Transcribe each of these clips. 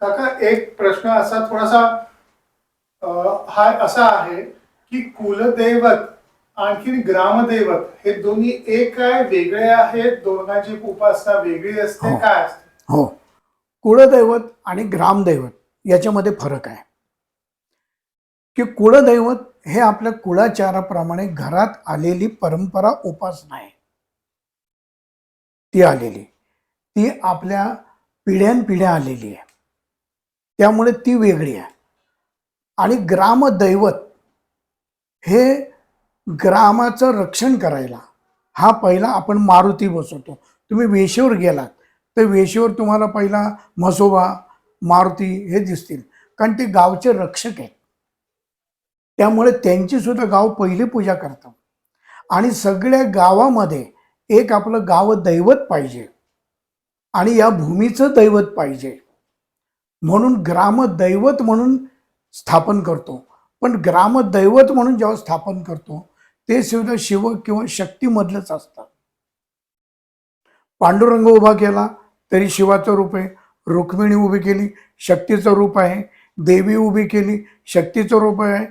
काका एक प्रश्न असा थोडासा हा असा आहे की कुलदैवत आणखी ग्रामदैवत हे दोन्ही एक आहे वेगळे आहेत? दोघांची उपासना वेगळी असते हो. काय असते? हो. कुळदैवत आणि ग्रामदैवत याच्यामध्ये फरक आहे. की कुळदैवत हे आपल्या कुळाचाराप्रमाणे घरात आलेली परंपरा उपासना आहे. ती आलेली. ती आपल्या पिढ्यानपिढ्या आलेली आहे. त्यामुळे ती वेगळी आहे. आणि ग्रामदैवत हे ग्रामाचं रक्षण करायला हा पहिला आपण मारुती बसवतो. तुम्ही वेशीवर गेलात तर वेशीवर तुम्हाला पहिला म्हसोबा मारुती हे दिसतील. कारण ते गावचे रक्षक आहेत. त्यामुळे त्यांची सुद्धा गाव पहिली पूजा करतं आणि सगळ्या गावामध्ये एक आपलं गाव दैवत पाहिजे. आणि या भूमीचं दैवत पाहिजे. म्हणून ग्रामदैवत म्हणून स्थापन करतो. पण ग्रामदैवत म्हणून जेव्हा स्थापन करतो ते सुद्धा शिव किंवा शक्तीमधलंच असतात पांडुरंग उभा केला तरी शिवाचं रूप आहे. रुक्मिणी उभी केली शक्तीचं रूप आहे. देवी उभी केली शक्तीचं रूप आहे.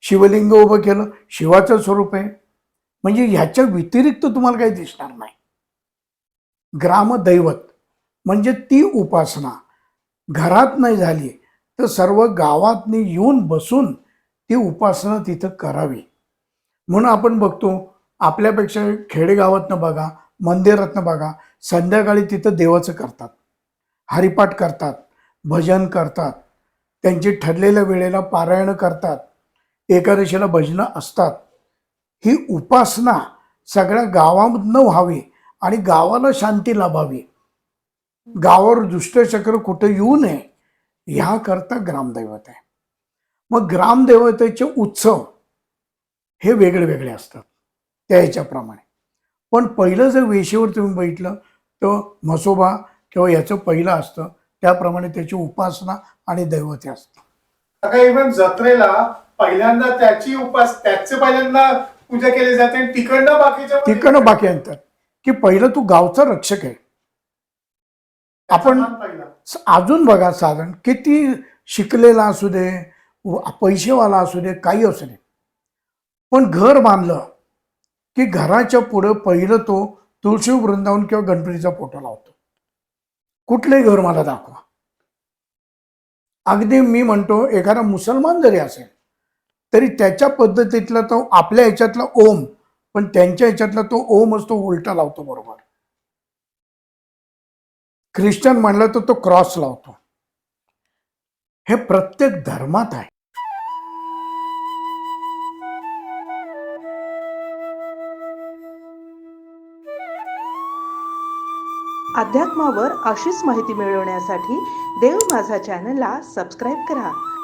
शिवलिंग उभं केलं शिवाचं स्वरूप आहे. म्हणजे ह्याच्या व्यतिरिक्त तुम्हाला काही दिसणार नाही. ग्रामदैवत म्हणजे ती उपासना. घरात नाही झाली तर सर्व गावातनी येऊन बसून ती उपासना तिथं करावी. म्हणून आपण बघतो आपल्यापेक्षा खेडेगावातनं बघा मंदिरातनं बघा संध्याकाळी तिथं देवाचं करतात. हरिपाठ करतात भजन करतात त्यांची ठरलेल्या वेळेला पारायणं करतात एकादशीला भजनं असतात. ही उपासना सगळ्या गावामधनं व्हावी आणि गावाला शांती लाभावी. गावावर दुष्टचक्र कुठं येऊ नये ह्याकरता ग्रामदैवत आहे. मग ग्रामदेवतेचे उत्सव हे वेगळे वेगळे असतात त्या ह्याच्याप्रमाणे. पण पहिलं जर वेशीवर तुम्ही बघितलं तर म्हसोबा किंवा याचं पहिलं असतं त्याप्रमाणे त्याची उपासना आणि दैवते असतं. इव्हन जत्रेला पहिल्यांदा त्याची उपास त्याचे पहिल्यांदा पूजा केली जाते तिकडनं बाकीच्या तिकडनं बाकी अंतर. की पहिलं तू गावचा रक्षक आहे. आपण अजून बघा साधारण किती शिकलेला असू दे पैसेवाला असू दे काही असू दे. पण घर बांधलं की घराच्या पुढं पहिलं तो तुळशी वृंदावन किंवा गणपतीचा फोटो लावतो. कुठलंही घर मला दाखवा. अगदी मी म्हणतो एखादा मुसलमान जरी असेल तरी त्याच्या पद्धतीतला तो आपल्या ह्याच्यातला ओम पण त्यांच्या ह्याच्यातला तो ओम असतो उलटा लावतो बरोबर. ख्रिश्चन म्हणलं तर तो क्रॉस लावतो. हे प्रत्येक धर्मात आहे. अध्यात्मावर अशीच माहिती मिळवण्यासाठी देव माझा चॅनलला सबस्क्राईब करा.